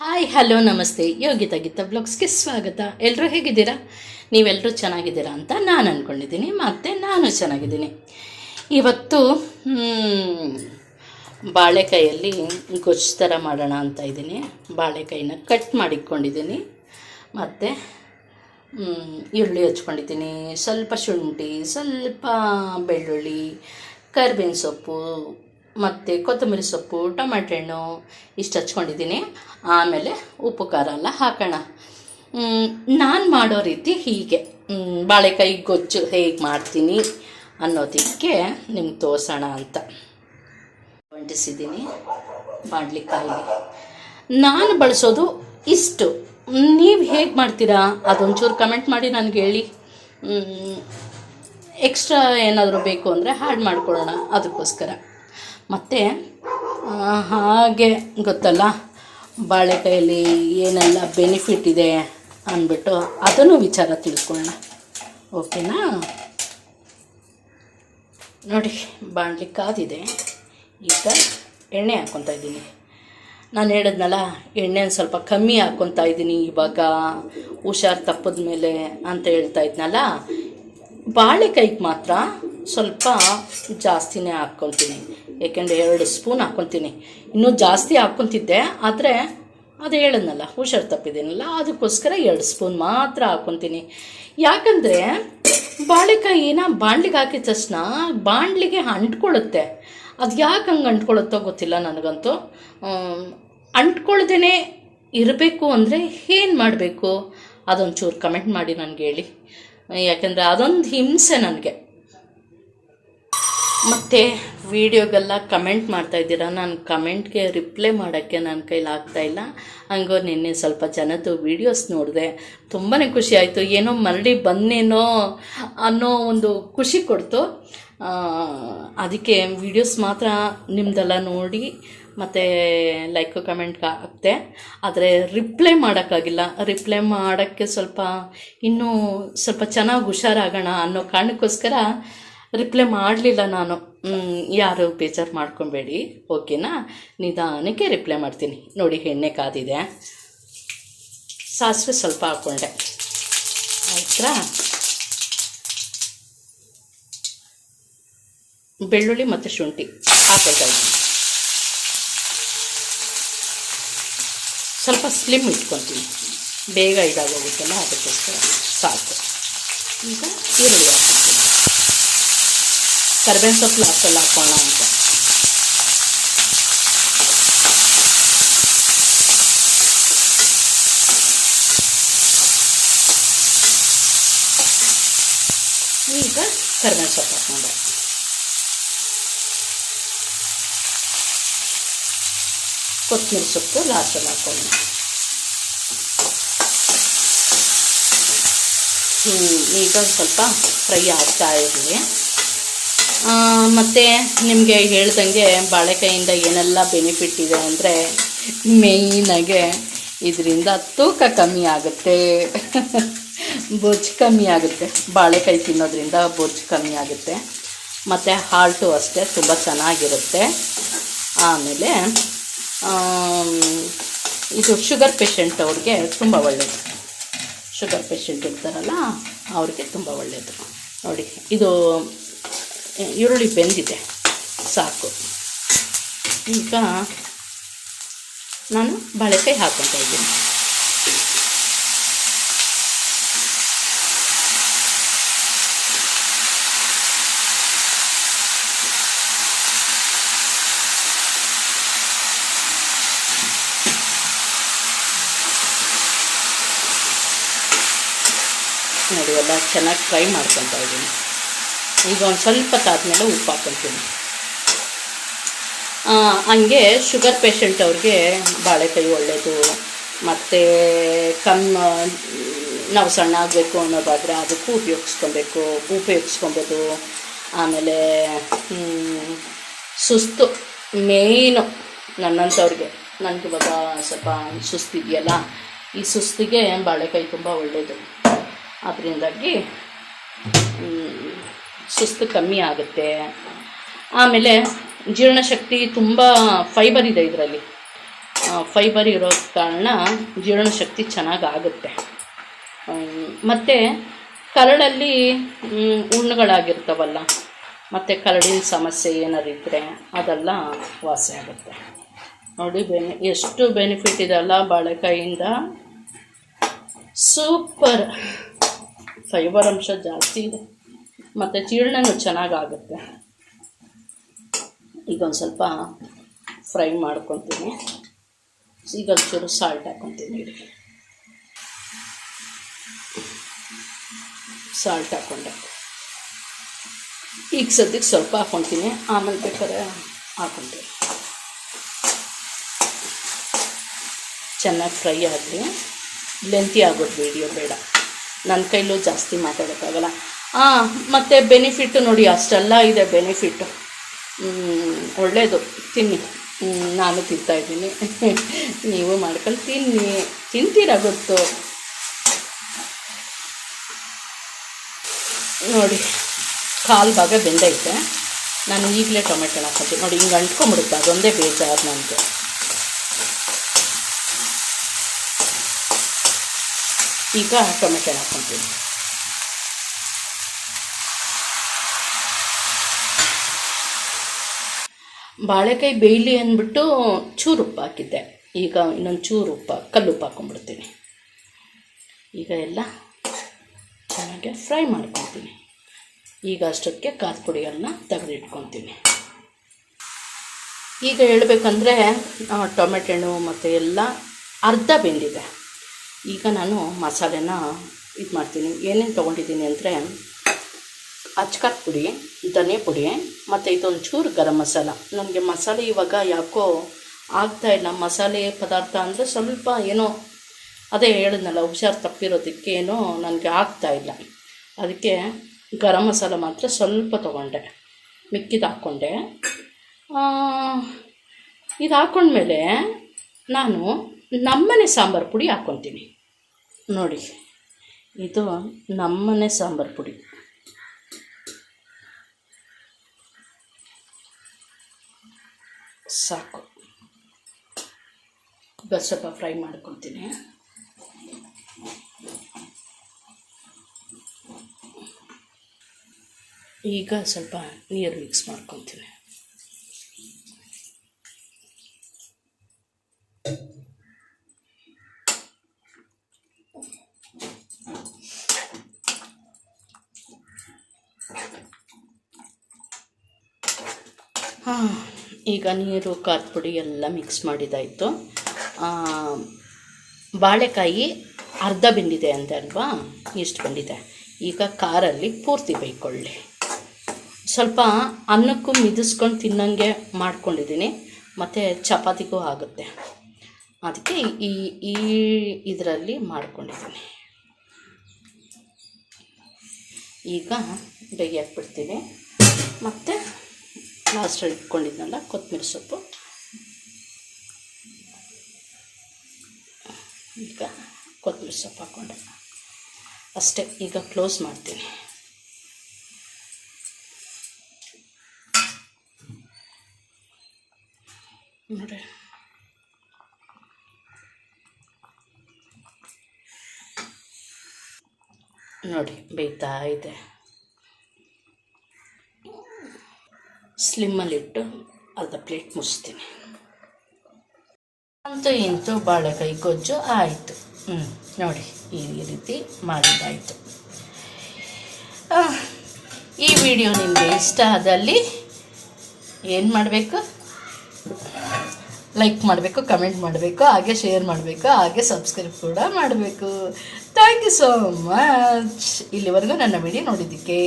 Hi, hello, ನಮಸ್ತೆ. ಯೋಗಿತಾ ಗೀತಾ ಬ್ಲಾಗ್ಸ್ಗೆ ಸ್ವಾಗತ. ಎಲ್ಲರೂ ಹೇಗಿದ್ದೀರಾ? ನೀವೆಲ್ಲರೂ ಚೆನ್ನಾಗಿದ್ದೀರಾ ಅಂತ ನಾನು ಅಂದ್ಕೊಂಡಿದ್ದೀನಿ ಮತ್ತು ನಾನು ಚೆನ್ನಾಗಿದ್ದೀನಿ. ಇವತ್ತು ಬಾಳೆಕಾಯಲ್ಲಿ ಗೊಜ್ಜು ಥರ ಮಾಡೋಣ ಅಂತ ಇದ್ದೀನಿ. ಬಾಳೆಕಾಯಿನ ಕಟ್ ಮಾಡಿಟ್ಕೊಂಡಿದ್ದೀನಿ. ಮತ್ತು ಈರುಳ್ಳಿ ಹಚ್ಕೊಂಡಿದ್ದೀನಿ. ಸ್ವಲ್ಪ ಶುಂಠಿ, ಸ್ವಲ್ಪ ಬೆಳ್ಳುಳ್ಳಿ, ಕರ್ಬೇವಿನ ಸೊಪ್ಪು ಮತ್ತು ಕೊತ್ತಂಬರಿ ಸೊಪ್ಪು ಟೊಮೆಟೊ ಹಣ್ಣು ಇಷ್ಟು ಹಚ್ಕೊಂಡಿದ್ದೀನಿ. ಆಮೇಲೆ ಉಪ್ಪು ಖಾರ ಎಲ್ಲ ಹಾಕೋಣ. ನಾನು ಮಾಡೋ ರೀತಿ ಹೀಗೆ. ಬಾಳೆಕಾಯಿ ಗೊಜ್ಜು ಹೇಗೆ ಮಾಡ್ತೀನಿ ಅನ್ನೋದಕ್ಕೆ ನಿಮ್ಗೆ ತೋರಿಸೋಣ ಅಂತ. ಹೊಂಟಿಸಿದ್ದೀನಿ ಬಾಣಲಿ ನಾನು ಬಳಸೋದು ಇಷ್ಟು. ನೀವು ಹೇಗೆ ಮಾಡ್ತೀರಾ? ಅದೊಂಚೂರು ಕಮೆಂಟ್ ಮಾಡಿ ನನಗೆ ಹೇಳಿ. ಎಕ್ಸ್ಟ್ರಾ ಏನಾದರೂ ಬೇಕು ಅಂದರೆ ಹ್ಯಾಡ್ ಮಾಡ್ಕೊಳ್ಳೋಣ. ಅದಕ್ಕೋಸ್ಕರ. ಮತ್ತು ಹಾಗೆ ಗೊತ್ತಲ್ಲ, ಬಾಳೆಕಾಯಲ್ಲಿ ಏನೆಲ್ಲ ಬೆನಿಫಿಟ್ ಇದೆ ಅಂದ್ಬಿಟ್ಟು ಅದನ್ನು ವಿಚಾರ ತಿಳ್ಕೊಳ್ಳೋಣ. ಓಕೆನಾ ನೋಡಿ, ಬಾಣಲಿ ಕಾದಿದೆ. ಈಗ ಎಣ್ಣೆ ಹಾಕ್ಕೊತಾ ಇದ್ದೀನಿ. ನಾನು ಹೇಳಿದ್ನಲ್ಲ ಎಣ್ಣೆ ಸ್ವಲ್ಪ ಕಮ್ಮಿ ಹಾಕ್ಕೊತಾ ಇದ್ದೀನಿ ಇವಾಗ. ಹುಷಾರು ತಪ್ಪದ ಮೇಲೆ ಅಂತ ಹೇಳ್ತಾ ಇದ್ನಲ್ಲ. ಬಾಳೆಕಾಯಿಗೆ ಮಾತ್ರ ಸ್ವಲ್ಪ ಜಾಸ್ತಿನೇ ಹಾಕ್ಕೊತೀನಿ ಏಕೆಂದರೆ ಎರಡು ಸ್ಪೂನ್ ಹಾಕ್ಕೊತೀನಿ ಇನ್ನೂ ಜಾಸ್ತಿ ಹಾಕ್ಕೊತಿದ್ದೆ ಆದರೆ ಅದು ಹೇಳಿದ್ನಲ್ಲ, ಹುಷಾರು ತಪ್ಪಿದ್ದೀನಲ್ಲ ಅದಕ್ಕೋಸ್ಕರ ಎರಡು ಸ್ಪೂನ್ ಮಾತ್ರ ಹಾಕ್ಕೊತೀನಿ ಯಾಕಂದರೆ ಬಾಳೆಕಾಯಿನ ಬಾಣ್ಲಿಗೆ ಹಾಕಿದ ತಕ್ಷಣ ಬಾಣ್ಲಿಗೆ ಅಂಟ್ಕೊಳ್ಳುತ್ತೆ. ಅದು ಯಾಕೆ ಹಂಗೆ ಅಂಟ್ಕೊಳ್ಳುತ್ತೋ ಗೊತ್ತಿಲ್ಲ ನನಗಂತೂ. ಅಂಟ್ಕೊಳ್ದೇ ಇರಬೇಕು ಅಂದರೆ ಏನು ಮಾಡಬೇಕು? ಅದೊಂಚೂರು ಕಮೆಂಟ್ ಮಾಡಿ ನನಗೆ ಹೇಳಿ. ಯಾಕೆಂದರೆ ಅದೊಂದು ಹಿಂಸೆ ನನಗೆ. ಮತ್ತು ವೀಡಿಯೋಗೆಲ್ಲ ಕಮೆಂಟ್ ಮಾಡ್ತಾ ಇದ್ದೀರಾ? ನಾನು ಕಮೆಂಟ್ಗೆ ರಿಪ್ಲೈ ಮಾಡೋಕ್ಕೆ ನನ್ನ ಕೈಲಿ ಆಗ್ತಾ ಇಲ್ಲ. ಹಂಗೋ ನಿನ್ನೆ ಸ್ವಲ್ಪ ಜನದ್ದು ವೀಡಿಯೋಸ್ ನೋಡಿದೆ. ತುಂಬಾ ಖುಷಿ ಆಯಿತು. ಏನೋ ಮರಳಿ ಬಂದೇನೋ ಅನ್ನೋ ಒಂದು ಖುಷಿ ಕೊಡ್ತು. ಅದಕ್ಕೆ ವೀಡಿಯೋಸ್ ಮಾತ್ರ ನಿಮ್ಮದೆಲ್ಲ ನೋಡಿ ಮತ್ತು ಲೈಕ್ ಕಮೆಂಟ್ ಹಾಕ್ತೆ ಆದರೆ ರಿಪ್ಲೈ ಮಾಡೋಕ್ಕಾಗಿಲ್ಲ. ರಿಪ್ಲೈ ಮಾಡೋಕ್ಕೆ ಸ್ವಲ್ಪ ಇನ್ನೂ ಸ್ವಲ್ಪ ಚೆನ್ನಾಗಿ ಹುಷಾರಾಗೋಣ ಅನ್ನೋ ಕಾರಣಕ್ಕೋಸ್ಕರ ರಿಪ್ಲೈ ಮಾಡಲಿಲ್ಲ ನಾನು. ಯಾರು ಬೇಜಾರು ಮಾಡ್ಕೊಬೇಡಿ. ಓಕೆನಾ? ನಿಧಾನಕ್ಕೆ ರಿಪ್ಲೈ ಮಾಡ್ತೀನಿ. ನೋಡಿ, ಎಣ್ಣೆ ಕಾದಿದೆ. ಸಾಸಿವೆ ಸ್ವಲ್ಪ ಹಾಕ್ಕೊಂಡೆ ಆಯ್ತಾ? ಬೆಳ್ಳುಳ್ಳಿ ಮತ್ತು ಶುಂಠಿ ಹಾಕೋತಾ ಇದ್ದೀನಿ. ಸ್ವಲ್ಪ ಸ್ಲಿಮ್ ಇಟ್ಕೊತೀನಿ. ಬೇಗ ಇದಾಗೋಗುತ್ತಲ್ಲ, ಅದಕ್ಕೋಸ್ಕರ ಸಾಕು. ಈಗ ಈರುಳ್ಳಿ ಕರ್ಬೇವಿನ ಸೊಪ್ಪು ಲಾಸ್ಟಲ್ಲಿ ಹಾಕೋಣ ಅಂತ ಈಗ ಕರ್ಬೇವಿನ ಸೊಪ್ಪು ಹಾಕೊಂಡೆ ಕೊತ್ತಂಬರಿ ಸೊಪ್ಪು ಲಾಸ್ಟಲ್ಲಿ ಹಾಕೊಳ್ಳೋಣ ಹ್ಮ್, ಈಗ ಒಂದ್ ಸ್ವಲ್ಪ ಫ್ರೈ ಆಗ್ತಾ ಇರಲಿ ಮತ್ತು ನಿಮಗೆ ಹೇಳ್ದಂಗೆ ಬಾಳೆಕಾಯಿಂದ ಏನೆಲ್ಲ ಬೆನಿಫಿಟ್ ಇದೆ ಅಂದರೆ ಮೇಯ್ನಾಗೆ ಇದರಿಂದ ತೂಕ ಕಮ್ಮಿ ಆಗುತ್ತೆ. ಬೊಜ್ಜು ಕಮ್ಮಿ ಆಗುತ್ತೆ. ಬಾಳೆಕಾಯಿ ತಿನ್ನೋದ್ರಿಂದ ಬೊಜ್ಜು ಕಮ್ಮಿ ಆಗುತ್ತೆ. ಮತ್ತು ಹಾಲ್ಟು ಅಷ್ಟೇ ತುಂಬ ಚೆನ್ನಾಗಿರುತ್ತೆ. ಆಮೇಲೆ ಆಮ್, ಇದು ಶುಗರ್ ಪೇಷಂಟ್ ಅವ್ರಿಗೆ ತುಂಬ ಒಳ್ಳೆಯದು ಶುಗರ್ ಪೇಷಂಟ್ ಇರ್ತಾರಲ್ಲ ಅವ್ರಿಗೆ ತುಂಬ ಒಳ್ಳೆಯದು ನೋಡಿ ಇದು ಈರುಳ್ಳಿ ಬೆಂದಿದೆ. ಸಾಕು. ಈಗ ನಾನು ಬಾಳೆಕಾಯಿ ಹಾಕ್ಕೊತಾ ಇದ್ದೀನಿ. ನೋಡಿ ಎಲ್ಲ ಚೆನ್ನಾಗಿ ಫ್ರೈ ಮಾಡ್ಕೊತಾ ಇದ್ದೀನಿ. ಈಗ ಒಂದು ಸ್ವಲ್ಪ ತಾದ್ಮೇಲೆ ಉಪ್ಪು ಹಾಕೊಳ್ತೀನಿ. ಹಂಗೆ ಶುಗರ್ ಪೇಷಂಟ್ ಅವ್ರಿಗೆ ಬಾಳೆಕಾಯಿ ಒಳ್ಳೆಯದು ಮತ್ತು ಕಮ್ಮ ನಾವು ಸಣ್ಣ ಆಗಬೇಕು ಅನ್ನೋದಾದರೆ ಅದಕ್ಕೂ ಉಪಯೋಗಿಸ್ಕೊಬೇಕು, ಉಪಯೋಗಿಸ್ಕೊಬೋದು. ಆಮೇಲೆ ಸುಸ್ತು ಮೇಯ್ನು ನನ್ನಂಥವ್ರಿಗೆ ನನಗೆ ಇವಾಗ ಸ್ವಲ್ಪ ಸುಸ್ತಿದೆಯಲ್ಲ ಈ ಸುಸ್ತಿಗೆ ಬಾಳೆಕಾಯಿ ತುಂಬ ಒಳ್ಳೆಯದು ಅದರಿಂದಾಗಿ ಸುಸ್ತು ಕಮ್ಮಿ ಆಗುತ್ತೆ. ಆಮೇಲೆ ಜೀರ್ಣಶಕ್ತಿ ತುಂಬ ಫೈಬರ್ ಇದೆ ಇದರಲ್ಲಿ. ಫೈಬರ್ ಇರೋ ಕಾರಣ ಜೀರ್ಣಶಕ್ತಿ ಚೆನ್ನಾಗಿ ಆಗುತ್ತೆ. ಮತ್ತು ಕರಳಲ್ಲಿ ಹುಣ್ಣುಗಳಾಗಿರ್ತವಲ್ಲ ಮತ್ತು ಕರಡಿನ ಸಮಸ್ಯೆ ಏನಾರು ಇದ್ದರೆ ಅದೆಲ್ಲ ವಾಸಿ ಆಗುತ್ತೆ. ನೋಡಿ, ಬೆನಿ, ಎಷ್ಟು ಬೆನಿಫಿಟ್ ಇದೆಲ್ಲ ಬಾಳೆಕಾಯಿಂದ. ಸೂಪರ್ ಫೈಬರ್ ಅಂಶ ಜಾಸ್ತಿ ಇದೆ. ಮತ್ತು ಜೀರ್ಣನೂ ಚೆನ್ನಾಗಾಗುತ್ತೆ. ಈಗ ಒಂದು ಸ್ವಲ್ಪ ಫ್ರೈ ಮಾಡ್ಕೊತೀನಿ. ಈಗ ಒಂಚೂರು ಸಾಲ್ಟ್ ಹಾಕ್ಕೊತೀನಿ ಸಾಲ್ಟ್ ಹಾಕ್ಕೊಂಡೆ ಈಗ ಸದ್ಯಕ್ಕೆ ಸ್ವಲ್ಪ ಹಾಕ್ಕೊತೀನಿ ಆಮೇಲೆ ಬೇಕಾದ್ರೆ ಹಾಕ್ಕೊತೀನಿ ಚೆನ್ನಾಗಿ ಫ್ರೈ ಆಗಲಿ. ಲೆಂತಿ ಆಗೋದು ವೀಡಿಯೋ ಬೇಡ. ನನ್ನ ಕೈಲೂ ಜಾಸ್ತಿ ಮಾತಾಡೋಕ್ಕಾಗಲ್ಲ. ಹಾಂ ಮತ್ತು ಬೆನಿಫಿಟ್ಟು ನೋಡಿ, ಅಷ್ಟೆಲ್ಲ ಇದೆ ಬೆನಿಫಿಟ್ಟು ಒಳ್ಳೆಯದು ತಿನ್ನಿ. ನಾನು ತಿಂತಾಯಿದ್ದೀನಿ ನೀವು ಮಾಡ್ಕೊಂಡು ತಿನ್ನಿ. ತಿಂತೀರ ಗೊತ್ತು? ನೋಡಿ, ಕಾಲು ಭಾಗ ಬೆಂದೈತೆ ನಾನು ಈಗಲೇ ಟೊಮೆಟೊ ಹಾಕೋದು ನೋಡಿ, ಹಿಂಗೆ ಅಂಟ್ಕೊಂಬಿಡುತ್ತೆ ಅದೊಂದೇ ಬೇಜಾರು ನನಗೆ. ಈಗ ಟೊಮೆಟೊ ಹಾಕ್ಕೊತೀನಿ ಬಾಳೆಕಾಯಿ ಬೇಯಲಿ ಅಂದ್ಬಿಟ್ಟು ಚೂರು ಉಪ್ಪು ಹಾಕಿದ್ದೆ. ಈಗ ಇನ್ನೊಂದು ಚೂರು ಉಪ್ಪು ಕಲ್ಲುಪ್ಪು ಹಾಕ್ಕೊಂಡ್ಬಿಡ್ತೀನಿ ಈಗ ಎಲ್ಲ ಚೆನ್ನಾಗಿ ಫ್ರೈ ಮಾಡ್ಕೊತೀನಿ. ಈಗ ಅಷ್ಟೊತ್ತಿಗೆ ಕಾದು ಪುಡಿಗಳನ್ನ ತೆಗೆದಿಟ್ಕೊತೀನಿ. ಈಗ ಹೇಳಬೇಕಂದ್ರೆ ಟೊಮೆಟೊ ಹಣ್ಣು ಮತ್ತು ಎಲ್ಲ ಅರ್ಧ ಬೆಂದಿದೆ. ಈಗ ನಾನು ಮಸಾಲೆನ ಇದು ಮಾಡ್ತೀನಿ ಏನೇನು ತೊಗೊಂಡಿದ್ದೀನಿ ಅಂದರೆ ಅಚ್ಕಾರದ ಪುಡಿ ಧನೆ ಪುಡಿ ಮತ್ತು ಇದೊಂದು ಚೂರು ಗರಂ ಮಸಾಲ. ನನಗೆ ಮಸಾಲೆ ಇವಾಗ ಯಾಕೋ ಆಗ್ತಾ ಇಲ್ಲ. ಮಸಾಲೆ ಪದಾರ್ಥ ಅಂದರೆ ಸ್ವಲ್ಪ ಏನೋ ಅದೇ ಹೇಳಿದ್ನಲ್ಲ, ಹುಷಾರು ತಪ್ಪಿರೋದಕ್ಕೆ ಏನೋ ನನಗೆ ಆಗ್ತಾ ಇಲ್ಲ. ಅದಕ್ಕೆ ಗರಂ ಮಸಾಲ ಮಾತ್ರ ಸ್ವಲ್ಪ ತೊಗೊಂಡೆ. ಮಿಕ್ಕಿದ ಹಾಕ್ಕೊಂಡೆ ಇದು ಹಾಕ್ಕೊಂಡ್ಮೇಲೆ ನಾನು ನಮ್ಮನೆ ಸಾಂಬಾರು ಪುಡಿ ಹಾಕ್ಕೊತೀನಿ ನೋಡಿ, ಇದು ನಮ್ಮನೆ ಸಾಂಬಾರು ಪುಡಿ. ಸಾಕು. ಸ್ವಲ್ಪ ಫ್ರೈ ಮಾಡ್ಕೊತೀನಿ ಈಗ ಸ್ವಲ್ಪ ನೀರು ಮಿಕ್ಸ್ ಮಾಡ್ಕೊತೀನಿ ಹಾಂ. ಈಗ ನೀರು ಖಾರದ ಪುಡಿ ಎಲ್ಲ ಮಿಕ್ಸ್ ಮಾಡಿದಾಯಿತು. ಬಾಳೆಕಾಯಿ ಅರ್ಧ ಬೆಂದಿದೆ ಅಂತ ಅಲ್ವಾ? ಇಷ್ಟು ಬಂದಿದೆ. ಈಗ ಖಾರಲ್ಲಿ ಪೂರ್ತಿ ಬೈಕೊಳ್ಳಿ ಸ್ವಲ್ಪ ಅನ್ನಕ್ಕೂ ಮಿದಿಸ್ಕೊಂಡು ತಿನ್ನಂಗೆ ಮಾಡ್ಕೊಂಡಿದ್ದೀನಿ. ಮತ್ತು ಚಪಾತಿಗೂ ಆಗುತ್ತೆ. ಅದಕ್ಕೆ ಈ ಈ ಇದರಲ್ಲಿ ಮಾಡ್ಕೊಂಡಿದ್ದೀನಿ. ಈಗ ಬೇಯಕ್ಕೆ ಬಿಡ್ತೀನಿ ಮತ್ತು ಲಾಸ್ಟಲ್ಲಿ ಇಟ್ಕೊಂಡಿದ್ನಲ್ಲ? ಕೊತ್ತಂಬರಿ ಸೊಪ್ಪು. ಈಗ ಕೊತ್ತಂಬರಿ ಸೊಪ್ಪು ಹಾಕ್ಕೊಂಡೆ ಅಷ್ಟೇ, ಈಗ ಕ್ಲೋಸ್ ಮಾಡ್ತೀನಿ. ನೋಡಿ ನೋಡಿ, ಬೇಯ್ತಾ ಇದೆ. ಸ್ಲಿಮ್ಮಲ್ಲಿಟ್ಟು ಅರ್ಧ ಪ್ಲೇಟ್ ಮುಚ್ತೀನಿ. ಅಂತೂ ಇಂತೂ ಬಾಳೆಕಾಯಿ ಗೊಜ್ಜು ಆಯಿತು. ಹ್ಞೂ ನೋಡಿ, ಈ ರೀತಿ ಮಾಡಿದ್ದಾಯಿತು. ಈ ವಿಡಿಯೋ ನಿಮಗೆ ಇಷ್ಟ ಆದಲ್ಲಿ ಏನು ಮಾಡಬೇಕು? ಲೈಕ್ ಮಾಡಬೇಕು ಕಮೆಂಟ್ ಮಾಡಬೇಕು, ಹಾಗೆ ಶೇರ್ ಮಾಡಬೇಕು, ಹಾಗೆ ಸಬ್ಸ್ಕ್ರೈಬ್ ಕೂಡ ಮಾಡಬೇಕು. ಥ್ಯಾಂಕ್ ಯು ಸೋ ಮಚ್ ಇಲ್ಲಿವರೆಗೂ ನನ್ನ ವಿಡಿಯೋ ನೋಡಿದ್ದಕ್ಕೆ